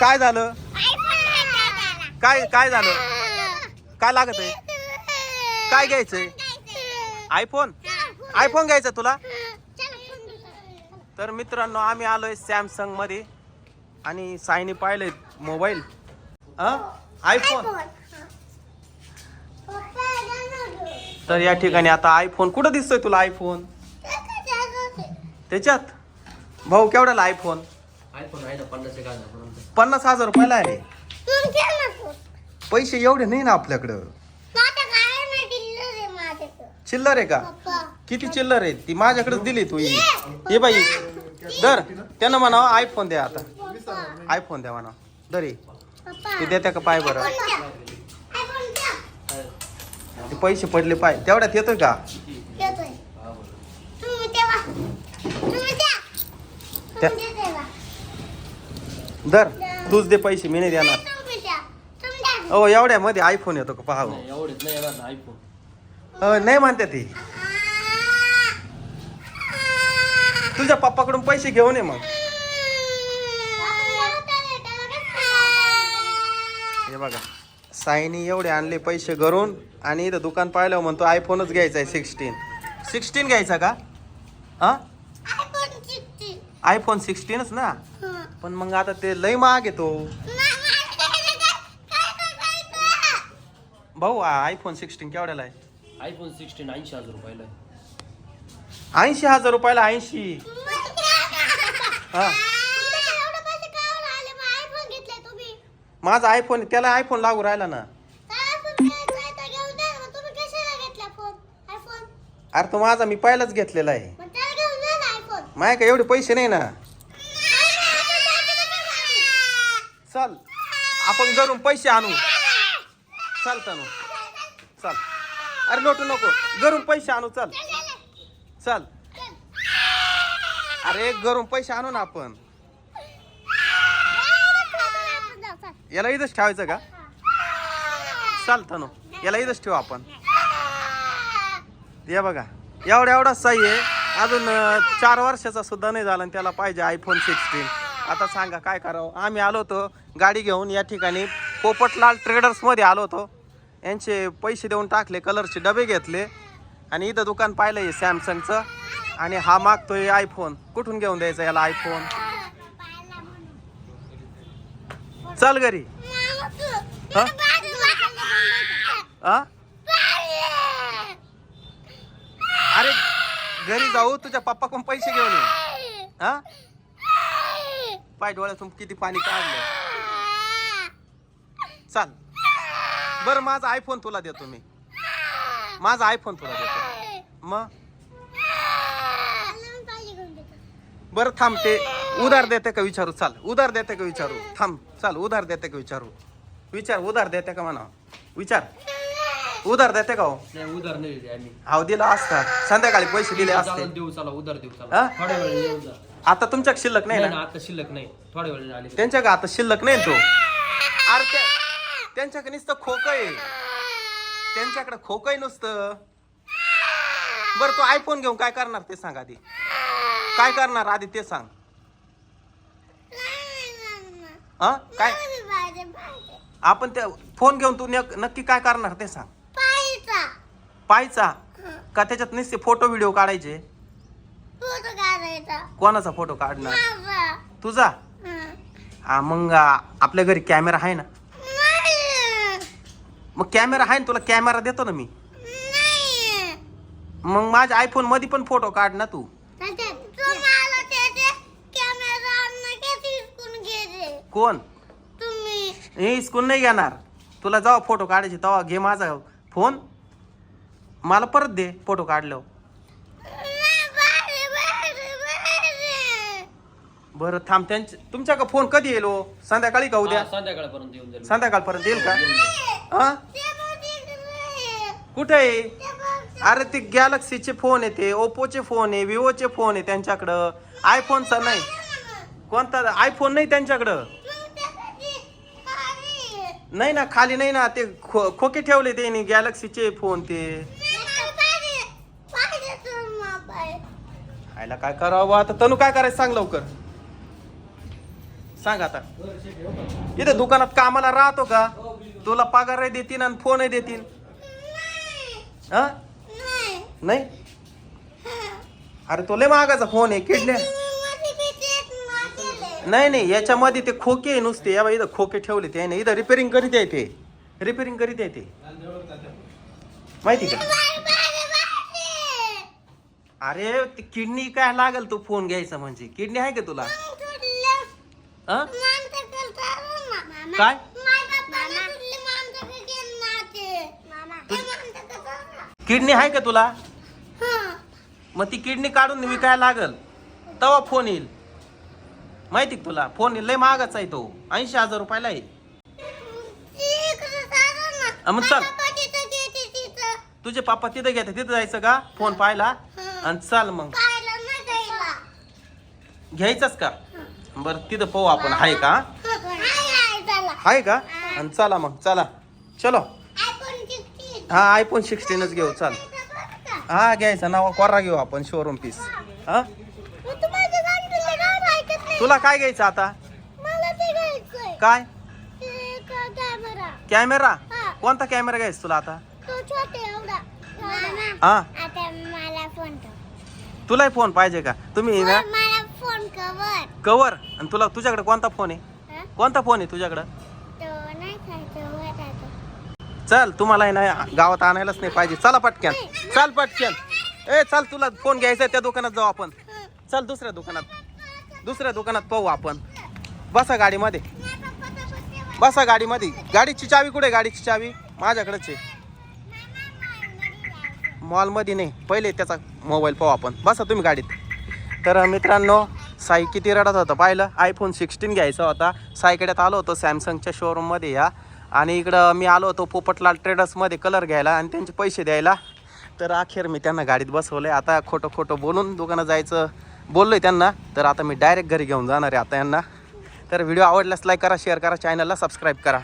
काय झालं? काय काय झालं? काय लागत आहे? काय घ्यायचंय? आयफोन आयफोन घ्यायचा तुला? तर मित्रांनो आम्ही आलोय सॅमसंगमध्ये. आणि सायनी पाहिलंय मोबाईल आयफोन तर या ठिकाणी आता आयफोन कुठं दिसतोय तुला आयफोन त्याच्यात? भाऊ केवढ्याला आयफोन आयफोन आहे ना पन्नास एक हजारपर्यंत पन्नास हजार रुपयाला आहे. पैसे एवढे नाही ना आपल्याकडं. चिल्लर आहे का? किती चिल्लर आहे? ती माझ्याकडेच दिली तू ही. हे बाई. दर त्यानं म्हणावं आयफोन द्या आता. आयफोन द्या म्हणा. दर तू देत्या का पाय बरं? ते पैसे पडले पाय. तेवढ्यात येतोय का? दर तूच दे पैसे मी नाही देणार. हो एवढ्या मध्ये आयफोन येतो का? पाहावं नाही एवढेच नाही येणार आयफोन अ, नाही म्हणते ती. तुझ्या पप्पाकडून पैसे घेऊन ये मग. हे बघा साईनी एवढे आणले पैसे घरून आणि इथं दुकान पाहिलं म्हणतो आयफोनच घ्यायचा आहे सिक्स्टीन सिक्स्टीन घ्यायचा का? हा? आयफोन सिक्स्टीनच ना? पण मग आता ते लय महाग येतो भाऊ आयफोन सिक्स्टीन केवढ्याला आहे? आयफोन सिक्स्टीन ऐंशी हजार रुपयाला आहे. ऐंशी हजार रुपयाला ऐंशी. हा. माझा आयफोन त्याला आयफोन लागू राहिला ना. अरे तो माझा मी पहिलाच घेतलेला आहे. माझ्या का एवढे पैसे नाही ना. चल. आपण घरून पैसे आणू. चल तनू. चल. अरे लोटू नको. घरून पैसे आणू चल. चल. अरे घरून पैसे आणू ना आपण. याला इथंच ठेवायचं का? चल नो याला इथंच ठेवू आपण. या बघा. एवढा एवढा सही आहे. अजून चार वर्षाचा सुद्धा नाही झाला आणि त्याला पाहिजे आयफोन सिक्स्टीन आता सांगा काय करावं? आम्ही आलो होतो गाडी घेऊन या ठिकाणी. पोपटलाल ट्रेडर्समध्ये आलो होतो. यांचे पैसे देऊन टाकले कलरचे डबे घेतले. आणि इथं दुकान पाहिलं आहे सॅमसंगचं. आणि हा मागतोय आयफोन कुठून घेऊन द्यायचा याला आयफोन चल घरी. अरे घरी जाऊ तुझ्या पप्पा कोण पैसे घेऊन ये. हा? पाय डोळ्यातून किती पाणी काढलं? चाल. बरं माझा आयफोन तुला देतो मी. माझा आयफोन तुला देतो. मग बरं थांब ते उधार देते का विचारू? चाल उधार देते का विचारू? थांब चाल उधार देते का विचारू? विचार उधार देते का म्हणा विचार. उधार देते का हो? नाही उधार नाही आम्ही. हाव दिला असता. संध्याकाळी पैसे दिले असते. देऊ चला उधार देऊ हा? चला थोड्या वेळ येऊ जा. आता तुमच्या शिल्लक नाही नाही ना? ना आता शिल्लक नाही. थोड्या वेळ आले. त्यांच्या का आता शिल्लक नाही ना तो? अरे त्या- त्यांच्याकडे नुसतं खोक आहे. त्यांच्याकडे खोक आहे नुसतं. बरं तू आयफोन घेऊन काय करणार ते सांग आधी. काय करणार आधी ते सांग. हा? काय? आपण त्या फोन घेऊन तू नक- नक्की काय करणार ते सांग. पाहायचा. का त्याच्यात नुसते फोटो व्हिडिओ काढायचे? कोणाचा फोटो काढणार? तुझा? हा. मग आपल्या घरी कॅमेरा आहे ना? मग कॅमेरा आहे ना तुला कॅमेरा देतो ना मी? मग माझ्या आयफोनमध्ये पण फोटो काढ ना तू. कोण? हे इस्कून नाही घेणार. तुला जेव्हा फोटो काढायचे तेव्हा घे माझा फोन. मला परत दे फोटो काढल्यावर. बरं थांब त्यांच्या तुमच्या का फोन कधी येईल हो? संध्याकाळी का उद्या? हा, संध्याकाळपर्यंत येऊन जाईल. संध्याकाळपर्यंत येईल का? हा? कुठे आहे? अरे ते गॅलक्सीचे फोन आहे ते ओप्पोचे फोन आहे विवोचे फोन आहे त्यांच्याकडं. आयफोनचा नाही. कोणता? आयफोन नाही त्यांच्याकडं. नाही ना खाली नाही ना ते खो खोके ठेवले त्यांनी गॅलक्सीचे फोन ते. आयला काय करावं आता? तनू काय करायचं सांग लवकर. सांग आता. इथं दुकानात कामाला राहतो का? तुला पगारही देतील आणि फोनही देतील हा? नाही? अरे तो लय महागाचा फोन आहे किडल्या. नाही नाही याच्यामध्ये ते खोके आहे नुसते. या बाई इथं खोके ठेवले ते. नाही इथं रिपेरिंग करीत आहे ते. रिपेरिंग करीत आहे ते. माहिती का? अरे ते किडनी काय लागल तू फोन घ्यायचा म्हणजे? किडनी आहे का तुला? हा? काय? किडनी आहे का तुला? मग ती किडनी काढून विकायला लागल. तवा फोन येईल. माहिती का तुला? फोन लय महागाचा आहे तो. ऐंशी हजार रुपयाला अं, मग चल. तुझे पप्पा तिथं घेते तिथं जायचं का? फोन पाहायला? आणि चाल मग. घ्यायचाच का? बरं तिथं पाहू आपण. आहे का? आहे का? आणि चला मग चला. चलो. हा आयफोन सिक्स्टीनच घेऊ चाल. हा घ्यायचा. नाव कोरा घेऊ आपण शोरूम पीस हा? तुला काय घ्यायचं आता? काय? कॅमेरा. कोणता कॅमेरा घ्यायचा तुला आता? हा? तुलाही फोन पाहिजे का? तुम्ही ना. कवर. आणि तुला तुझ्याकडे कोणता फोन आहे? कोणता फोन आहे तुझ्याकडं? चल तुम्हाला आहे ना गावात आणायलाच नाही पाहिजे. चला पटक्यान चल पटक्यान ए चल तुला फोन घ्यायचा आहे, त्या दुकानात जाऊ आपण. चल दुसऱ्या दुकानात. दुसऱ्या दुकानात पाहू आपण. बसा गाडीमध्ये. बसा गाडीमध्ये. गाडीची चावी कुठे? गाडीची चावी? माझ्याकडेच आहे. मॉलमध्ये नाही. पहिले त्याचा मोबाईल पाहू आपण. बसा तुम्ही गाडीत. तर मित्रांनो साई किती रडत होतं? पाहिलं? आयफोन सिक्स्टीन घ्यायचा होता. साईकड्यात आलो होतो सॅमसंगच्या शोरूममध्ये या. आणि इकडं मी आलो होतो पोपटलाल ट्रेडर्समध्ये कलर घ्यायला आणि त्यांचे पैसे द्यायला. तर अखेर मी त्यांना गाडीत बसवलं आहे आता खोटं खोटं बोलून दुकानात जायचं बोललो आहे त्यांना. तर आता मी डायरेक्ट घरी घेऊन जाणार आहे आता यांना. तर व्हिडिओ आवडल्यास लाईक करा शेअर करा चॅनलला सबस्क्राईब करा.